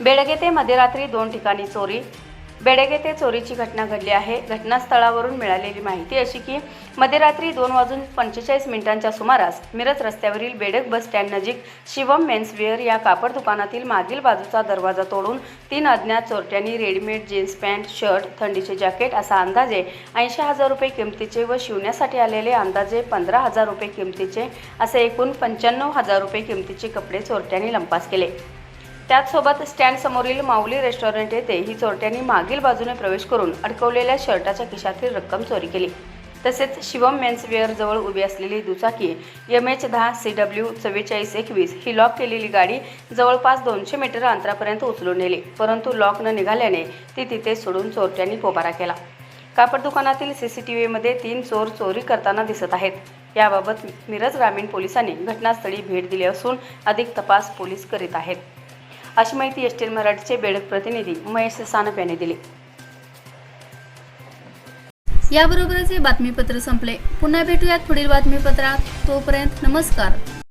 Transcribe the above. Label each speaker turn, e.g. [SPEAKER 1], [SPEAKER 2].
[SPEAKER 1] बेडगे ते मध्यरात्री दोन ठिकाणी चोरी. बेडगे ते चोरीची घटना घडली आहे. घटनास्थळावरून मिळालेली माहिती अशी की मध्यरात्री दोन वाजून पंचेचाळीस मिनिटांच्या सुमारास मिरज रस्त्यावरील बेडग बस स्टँड नजीक शिवम मेन्सवेअर या कापड दुकानातील मागील बाजूचा दरवाजा तोडून तीन अज्ञात चोरट्यांनी रेडीमेड जीन्स पॅन्ट शर्ट थंडीचे जॅकेट असा अंदाजे ऐंशी हजार रुपये किमतीचे व शिवण्यासाठी आलेले अंदाजे पंधरा हजार रुपये किमतीचे असे एकूण पंच्याण्णव हजार रुपये किमतीचे कपडे चोरट्यांनी लंपास केले. त्याचसोबत स्टँड समोरील माऊली रेस्टॉरंट येथे ही चोरट्यांनी मागील बाजूने प्रवेश करून अडकवलेल्या शर्टाच्या खिशातील रक्कम चोरी केली. तसेच शिवम मेन्सवेअरजवळ उभी असलेली दुचाकी एम एच दहा सी डब्ल्यू चव्वेचाळीस एकवीस ही लॉक केलेली गाडी जवळपास दोनशे मीटर अंतरापर्यंत उचलून नेली परंतु लॉक न निघाल्याने ती तिथे सोडून चोरट्यांनी पोबारा केला. कापड दुकानातील सी सी टी व्हीमध्ये तीन चोर चोरी करताना दिसत आहेत. याबाबत मिरज ग्रामीण पोलिसांनी घटनास्थळी भेट दिली असून अधिक तपास पोलीस करीत आहेत. अशी माहिती एस टी मराठीचे बेडक प्रतिनिधी महेश सानप यांनी दिली.
[SPEAKER 2] याबरोबरच हे बातमीपत्र संपले. पुन्हा भेटूयात पुढील बातमीपत्रात. तोपर्यंत नमस्कार.